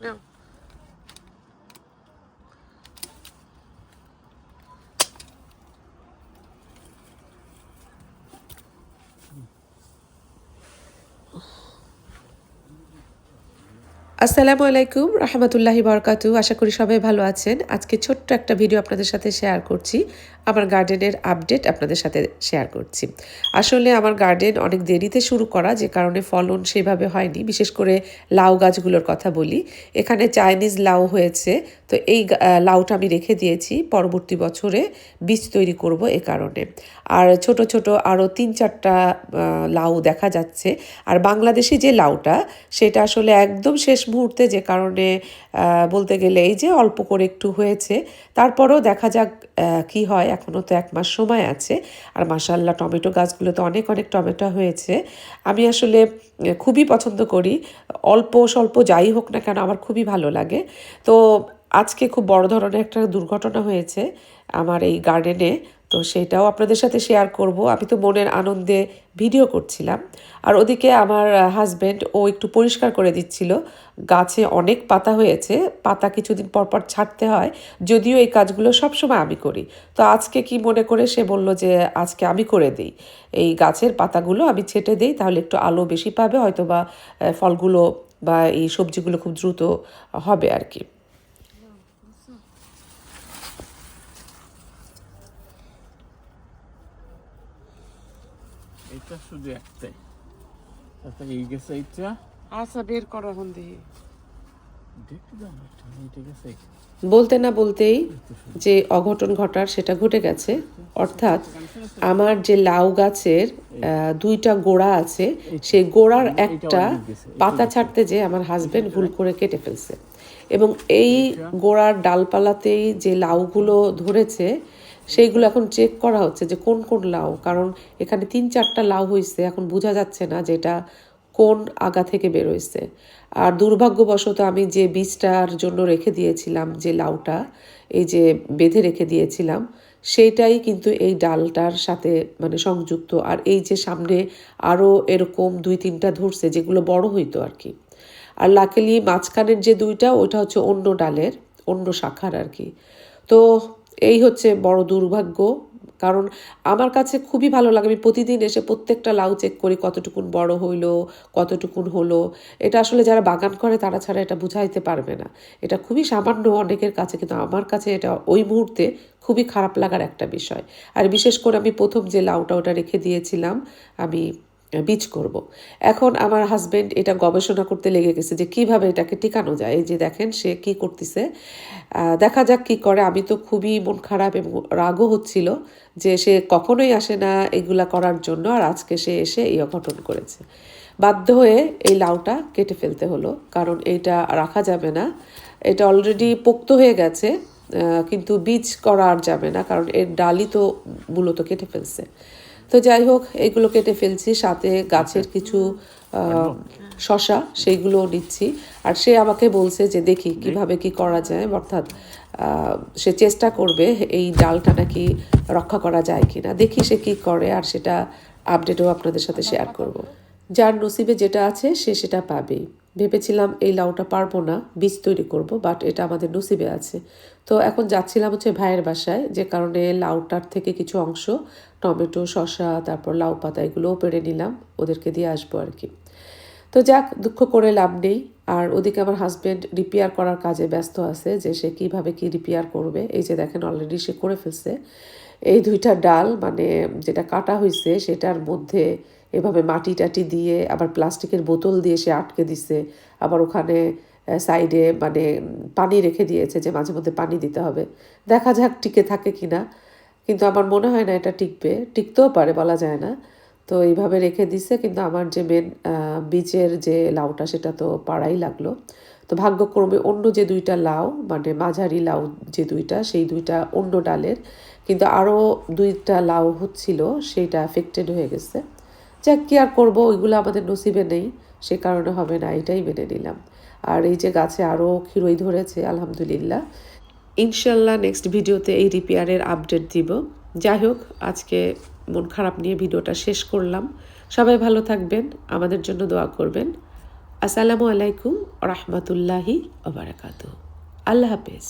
No. আসসালামু আলাইকুম, রহমতুল্লাহি বরকাতু আশা করি সবাই ভালো আছেন। আজকে ছোট্ট একটা ভিডিও আপনাদের সাথে শেয়ার করছি। আমার গার্ডেনের আপডেট আপনাদের সাথে শেয়ার করছি। আসলে আমার গার্ডেন অনেক দেরিতে শুরু করা, যে কারণে ফলন সেভাবে হয়নি। বিশেষ করে লাউ গাছগুলোর কথা বলি। এখানে চাইনিজ লাউ হয়েছে। তো এই লাউটা আমি রেখে দিয়েছি। পরবর্তী বছরে বীজ তৈরি করব এ কারণে। আর ছোট ছোট আরও তিন চারটা লাউ দেখা যাচ্ছে। আর বাংলাদেশি যে লাউটা, সেটা আসলে একদম শেষ মুহূর্তে যে কারণে বলতে গেলে এই যে অল্প করে একটু হয়েছে। তারপরেও দেখা যাক কি হয়। এখনও তো এক মাস সময় আছে। আর মাসাল্লাহ টমেটো গাছগুলো তো অনেক অনেক টমেটো হয়েছে। আমি আসলে খুবই পছন্দ করি। অল্প স্বল্প যাই হোক না কেন, আমার খুবই ভালো লাগে। তো আজকে খুব বড় ধরনের একটা দুর্ঘটনা হয়েছে আমার এই গার্ডেনে। তো সেটাও আপনাদের সাথে শেয়ার করব। আমি তো মনের আনন্দে ভিডিও করছিলাম। আর ওদিকে আমার হাজব্যান্ড ও একটু পরিষ্কার করে দিচ্ছিল। গাছে অনেক পাতা হয়েছে। পাতা কিছুদিন পর পর ছাড়তে হয়। যদিও এই কাজগুলো সবসময় আমি করি। তো আজকে কি মনে করে সে বলল যে, আজকে আমি করে দিই। এই গাছের পাতাগুলো আমি ছেটে দিই, তাহলে একটু আলো বেশি পাবে। হয়তো বা ফলগুলো বা এই সবজিগুলো খুব দ্রুত হবে আর কি এটা শুধু একটাই। তাতে এই গেছে এইটা। আচ্ছা বের করো এখন গেছে বলতে না বলতেই যে অঘটন ঘটার সেটা ঘটে গেছে। অর্থাৎ আমার যে লাউ গাছের আহ, দুইটা গোড়া আছে সেই গোড়ার একটা পাতা ছাড়তে যে আমার হাজবেন্ড ভুল করে কেটে ফেলছে। এবং এই গোড়ার ডালপালাতেই যে লাউগুলো ধরেছে সেইগুলো এখন চেক করা হচ্ছে যে কোন কোন লাউ, কারণ এখানে তিন চারটা লাউ হয়েছে এখন বোঝা যাচ্ছে না যে এটা কোন আগা থেকে বেরোইছে আর দুর্ভাগ্যবশত আমি যে বীজটার জন্য রেখে দিয়েছিলাম যে লাউটা, এই যে বেঁধে রেখে দিয়েছিলাম, সেইটাই কিন্তু এই ডালটার সাথে মানে সংযুক্ত। আর এই যে সামনে আরও এরকম দুই তিনটা ধরছে, যেগুলো বড় হইতো আর কি আর লাকেলি মাঝখানের যে দুইটা, ওইটা হচ্ছে অন্য ডালের, অন্য শাখার আর কি তো এই হচ্ছে বড় দুর্ভাগ্য। কারণ আমার কাছে খুবই ভালো লাগে, আমি প্রতিদিন এসে প্রত্যেকটা লাউ চেক করি, কতটুকুন বড় হইল, কতটুকুন হলো। এটা আসলে যারা বাগান করে, তারা ছাড়া এটা বুঝাইতে পারবে না। এটা খুবই সামান্য অনেকের কাছে, কিন্তু আমার কাছে এটা ওই মুহূর্তে খুবই খারাপ লাগার একটা বিষয়। আর বিশেষ করে আমি প্রথম যে লাউটা ওটা রেখে দিয়েছিলাম, আমি বীজ করব। এখন আমার হাজব্যান্ড এটা গবেষণা করতে লেগে গেছে যে কীভাবে এটাকে টিকানো যায়। এই যে দেখেন সে কি করতেছে। দেখা যাক কি করে। আমি তো খুবই মন খারাপ এবং রাগও হচ্ছিল যে সে কখনোই আসে না এগুলা করার জন্য আর আজকে সে এসে এই অঘটন করেছে। বাধ্য হয়ে এই লাউটা কেটে ফেলতে হলো, কারণ এইটা রাখা যাবে না। এটা অলরেডি পোক্ত হয়ে গেছে কিন্তু বীজ করা আর যাবে না, কারণ এর ডালই তো মূলত কেটে ফেলছে। তো যাই হোক এগুলো কেটে ফেলছি। সাথে গাছের কিছু শশা সেইগুলোও নিচ্ছি। আর সে আমাকে বলছে যে দেখি কীভাবে কি করা যায়। অর্থাৎ সে চেষ্টা করবে এই ডালটা নাকি রক্ষা করা যায় কি না দেখি সে কি করে আর সেটা আপডেটও আপনাদের সাথে শেয়ার করব। যার নসিবে যেটা আছে সে সেটা পাবেই। ভেবেছিলাম এই লাউটা পারব না, বীজ তৈরি করব বাট এটা আমাদের নসিবে আছে। তো এখন যাচ্ছিলাম হচ্ছে ভাইয়ের বাসায়, যে কারণে লাউটার থেকে কিছু অংশ, টমেটো, শসা, তারপর লাউ পাতা, এগুলোও পেড়ে নিলাম, ওদেরকে দিয়ে আসব আর কি। তো যাক, দুঃখ করে লাভ নেই, আর ওদিকে আমার হাজবেন্ড রিপেয়ার করার কাজে ব্যস্ত আছে, যে সে কীভাবে কি রিপেয়ার করবে, এই যে দেখেন অলরেডি সে করে ফেলছে। এই দুইটা ডাল মানে যেটা কাটা হয়েছে সেটার মধ্যে এভাবে মাটি টাটি দিয়ে, আবার প্লাস্টিকের বোতল দিয়ে সে আটকে দিছে। আবার ওখানে সাইডে মানে পানি রেখে দিয়েছে যে মাঝে মধ্যে পানি দিতে হবে। দেখা যাক টিকে থাকে কি না। কিন্তু আমার মনে হয় না এটা টিকবে। টিকতেও পারে বলা যায় না। তো এইভাবে রেখে দিছে। কিন্তু আমার যে মেন বীজের যে লাউটা সেটা তো পাড়াই লাগল। তো ভাগ্যক্রমে অন্য যে দুইটা লাউ মানে মাঝারি লাউ যে দুইটা, সেই দুইটা অন্য ডালের কিন্তু আরও দুইটা লাউ হচ্ছিল, সেইটা এফেক্টেড হয়ে গেছে। যাক, কি আর করব? ওইগুলো আমাদের নসিবে নেই, সে কারণে হবে না, এটাই মেনে নিলাম। আর এই যে গাছে আরও ক্ষীরই ধরেছে, আলহামদুলিল্লাহ। ইনশাল্লাহ নেক্সট ভিডিওতে এই রিপেয়ারের আপডেট দিব। যাই হোক, আজকে মন খারাপ নিয়ে ভিডিওটা শেষ করলাম। সবাই ভালো থাকবেন, আমাদের জন্য দোয়া করবেন। আসসালামু আলাইকুম রহমতুল্লাহি ওবরাকাতু আল্লাহ হাফেজ।